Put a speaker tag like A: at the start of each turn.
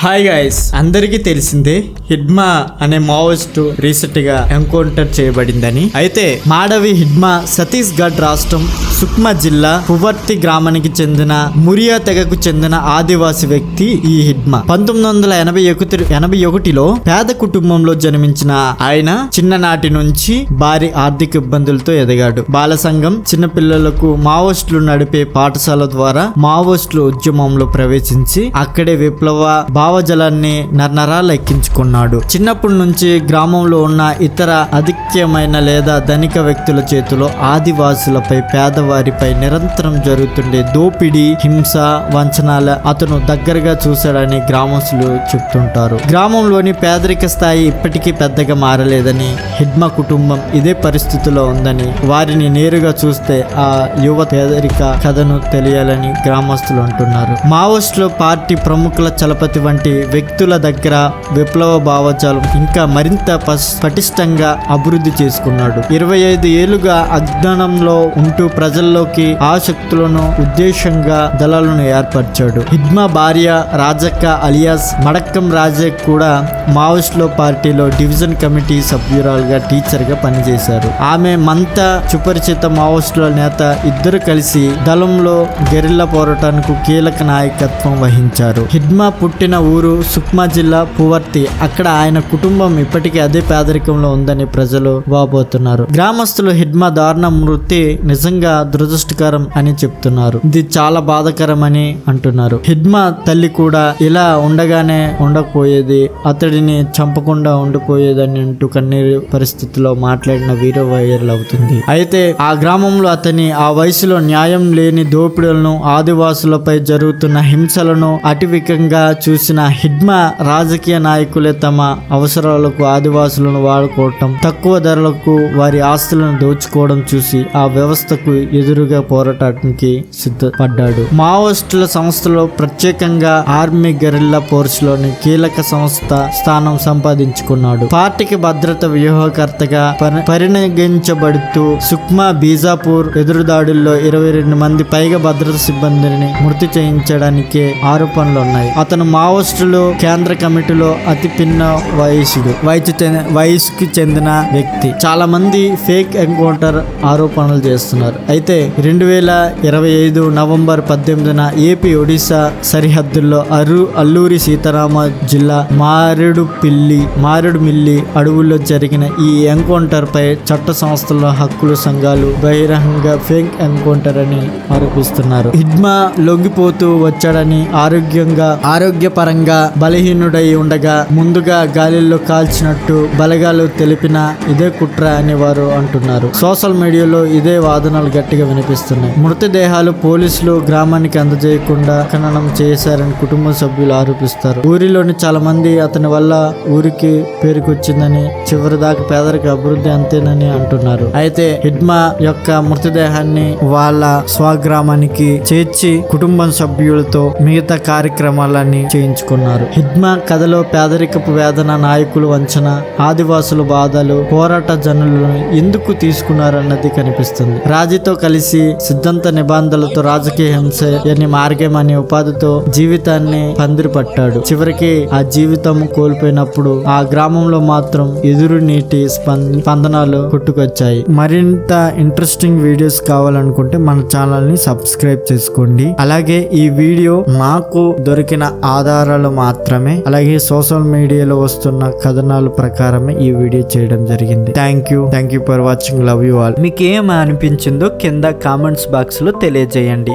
A: Hi guys అందరికీ తెలిసిందే హిడ్మా అనే మావోయిస్ట్ రీసెంట్గా ఎన్కౌంటర్ చేయబడిందని. అయితే మాడవి హిడ్మా సతీష్ గఢ్ రాష్ట్రం సుక్మా జిల్లా పువర్తి గ్రామానికి చెందిన మురియా తెగకు చెందిన ఆదివాసి వ్యక్తి ఈ హిడ్మా. పంతొమ్మిది వందల ఎనభై ఒకటి ఎనభై ఒకటిలో పేద కుటుంబంలో జన్మించిన ఆయన చిన్ననాటి నుంచి భారీ ఆర్థిక ఇబ్బందులతో ఎదిగాడు. బాల సంఘం చిన్నపిల్లలకు మావోయిస్టులు నడిపే పాఠశాల ద్వారా మావోయిస్టులు ఉద్యమంలో ప్రవేశించి అక్కడే విప్లవ భావజలాన్ని నరనరాలు ఎక్కించుకున్నాడు. చిన్నప్పటి నుంచి గ్రామంలో ఉన్న ఇతర అధిక్యమైన లేదా ధనిక వ్యక్తుల చేతిలో ఆదివాసులపై పేదవారిపై నిరంతరం జరుగుతుండే దోపిడీ హింస వంచనాల అతను దగ్గరగా చూశాడని గ్రామస్తులు చెప్తుంటారు. గ్రామంలోని పేదరిక స్థాయి ఇప్పటికీ పెద్దగా మారలేదని హిడ్మా కుటుంబం ఇదే పరిస్థితిలో ఉందని వారిని నేరుగా చూస్తే ఆ యువ పేదరిక కథను తెలియాలని గ్రామస్తులు అంటున్నారు. మావోస్టులో పార్టీ ప్రముఖుల చలపతి వంటి వ్యక్తుల దగ్గర విప్లవ భావజాలం ఇంకా మరింత పటిష్టంగా అభివృద్ధి చేసుకున్నాడు. ఇరవై ఐదు ఏళ్ళుగా అజ్ఞానంలో ఉంటూ ప్రజల్లోకి ఆసక్తులను ఉద్దేశంగా దళాలను ఏర్పరిచాడు. హిడ్మా భార్య రాజక్క అలియాస్ మడక్కం రాజే కూడా మావోయిస్టుల పార్టీలో డివిజన్ కమిటీ సభ్యురాలుగా టీచర్గా పనిచేశారు. ఆమె మంత సుపరిచిత మావోయిస్టుల నేత ఇద్దరు కలిసి దళంలో గెరిల్లా పోరాటానికి కీలక నాయకత్వం వహించారు. హిడ్మా పుట్టిన ఊరు సుక్మా జిల్లా పువర్తి. అక్కడ ఆయన కుటుంబం ఇప్పటికీ అదే పేదరికంలో ఉందని ప్రజలు వాపోతున్నారు. గ్రామస్తులు హిడ్మా దారుణ మృతి నిజంగా దురదృష్టకరం అని చెప్తున్నారు. ఇది చాలా బాధకరమని అంటున్నారు. హిడ్మా తల్లి కూడా ఇలా ఉండగానే ఉండకపోయేది అతడిని చంపకుండా ఉండిపోయేదని అంటూ కన్నీరు పరిస్థితిలో మాట్లాడిన వీడియో వైరల్ అవుతుంది. అయితే ఆ గ్రామంలో అతని ఆ వయసులో న్యాయం లేని దోపిడీలను ఆదివాసులపై జరుగుతున్న హింసలను అటవికంగా చూసిన హిడ్మా రాజకీయ నాయకులే తమ అవసరాలకు ఆదివాసులను వాడుకోవటం తక్కువ ధరలకు వారి ఆస్తులను దోచుకోవడం చూసి ఆ వ్యవస్థకు ఎదురుగా పోరాటానికి సిద్ధపడ్డాడు. మావోయిస్టుల సంస్థలో ప్రత్యేకంగా ఆర్మీ గెరిల్లా ఫోర్స్లోని కీలక సంస్థ స్థానం సంపాదించుకున్నాడు. పార్టీకి భద్రత వ్యూహకర్తగా పరి- పరిగణించబడుతూ సుక్మా బీజాపూర్ ఎదురుదాడుల్లో ఇరవై రెండు మంది పైగా భద్రతా సిబ్బందిని మృతి చేయించడానికి ఆరోపణలు ఉన్నాయి అతను పోస్టులు కేంద్ర కమిటీలో అతి పిన్న వయసుడు వయసు వయసుకి చెందిన వ్యక్తి. చాలా మంది ఫేక్ ఎన్కౌంటర్ ఆరోపణలు చేస్తున్నారు. అయితే రెండు వేల ఇరవై ఐదు నవంబర్ పద్దెనిమిదిన ఏపీ ఒడిశా సరిహద్దుల్లో అరు అల్లూరి సీతారామ జిల్లా మారేడుపిల్లి పిల్లి మిల్లి అడవుల్లో జరిగిన ఈ ఎన్కౌంటర్ పై చట్ట సంస్థల హక్కుల సంఘాలు బహిరంగ ఫేక్ ఎన్కౌంటర్ అని ఆరోపిస్తున్నారు. హిడ్మా లొంగిపోతూ వచ్చాడని ఆరోగ్యంగా ఆరోగ్యపరంగా బలహీనుడై ఉండగా ముందుగా గాలిలో కాల్చినట్టు బలగాలు తెలిపిన ఇదే కుట్ర అని వారు అంటున్నారు. సోషల్ మీడియాలో ఇదే వాదనలు గట్టిగా వినిపిస్తున్నాయి. మృతదేహాలు పోలీసులు గ్రామానికి అందజేయకుండా ఖననం చేశారని కుటుంబ సభ్యులు ఆరోపిస్తారు. ఊరిలోని చాలా మంది అతని వల్ల ఊరికి పేరుకొచ్చిందని చివరి దాకా పేదరిక అభివృద్ధి అంతేనని అంటున్నారు. అయితే హిడ్మా యొక్క మృతదేహాన్ని వాళ్ళ స్వగ్రామానికి చేర్చి కుటుంబం సభ్యులతో మిగతా కార్యక్రమాలన్నీ చేయించుకున్నారు హిద్మా కథలో పేదరికపు వేదన నాయకులు వంచన ఆదివాసుల బాధలు పోరాట జనులను ఎందుకు తీసుకున్నారన్నది కనిపిస్తుంది. రాజీతో కలిసి సిద్ధాంత నిబంధనలతో రాజకీయ హింస అని మార్గం అనే ఉపాధితో జీవితాన్ని పందిరి పట్టాడు చివరికి ఆ జీవితం కోల్పోయినప్పుడు ఆ గ్రామంలో మాత్రం ఎదురు నీటి స్పందనాలు పుట్టుకొచ్చాయి మరింత ఇంట్రెస్టింగ్ వీడియోస్ కావాలనుకుంటే మన ఛానల్ని సబ్స్క్రైబ్ చేసుకోండి. అలాగే ఈ వీడియో నాకు దొరికిన ఆధారాలు మాత్రమే. అలాగే సోషల్ మీడియాలో వస్తున్న కథనాల ప్రకారమే ఈ వీడియో చేయడం జరిగింది. Thank you thank you for watching love you all మీకు ఏం అనిపించిందో కింద కామెంట్స్ బాక్స్లో తెలియజేయండి.